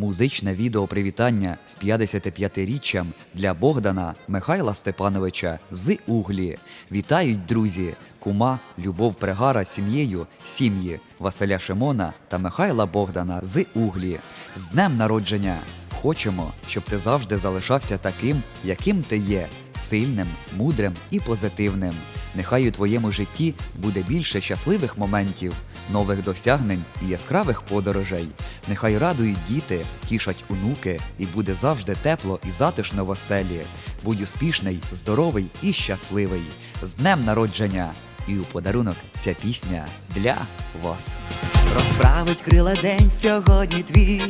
Музичне відео привітання з 55-річчям для Богдана Михайла Степановича з Углі. Вітають друзі, кума Любов Пригара сім'єю сім'ї Василя Шимона та Михайла Богдана з Углі. З днем народження! Хочемо, щоб ти завжди залишався таким, яким ти є, сильним, мудрим і позитивним. Нехай у твоєму житті буде більше щасливих моментів, нових досягнень і яскравих подорожей. Нехай радують діти, тішать онуки, і буде завжди тепло і затишно в оселі. Будь успішний, здоровий і щасливий. З днем народження! І у подарунок ця пісня для вас. Розправить крила день сьогодні твій.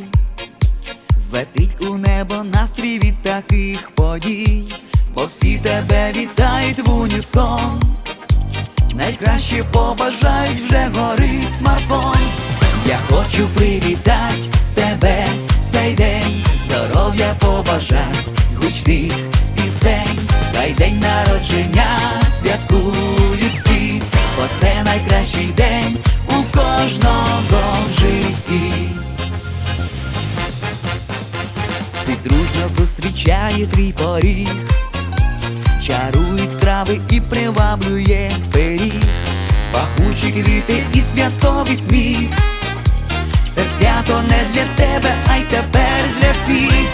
Злетить у небо настрій від таких подій, бо всі тебе вітають в унісон. Найкраще побажають вже горить смартфон. Я хочу привітати тебе цей день, здоров'я побажать, гучних пісень, Хай день народження святкують всі, бо це найкращий день у кожного в житті. Всіх дружно зустрічає твій поріг, чарують страви і приваблює пиріг, пахучі квіти і святковий сміх. Це свято не для тебе, а й тепер для всіх.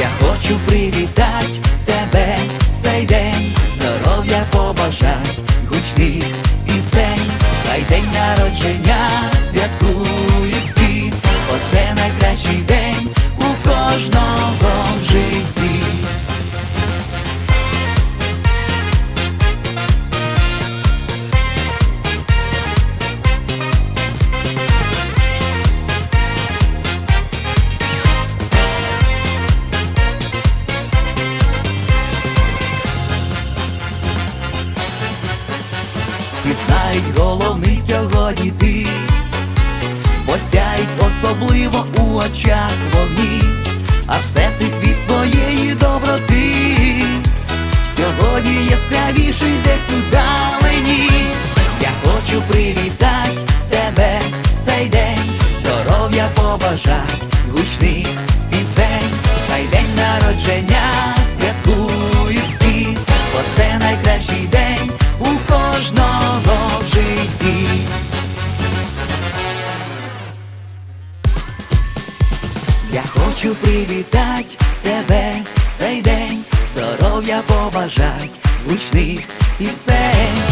Я хочу привітати тебе цей день, Всі знають головний сьогодні ти, бо сяють особливо у очах вогні, а всесвіт від твоєї доброти. Сьогодні яскравіший десь удалені. Я хочу привітати тебе цей день, здоров'я побажать, гучних пісень, хай день народження Я хочу привітати тебе цей день, здоров'я побажать, гучних пісень,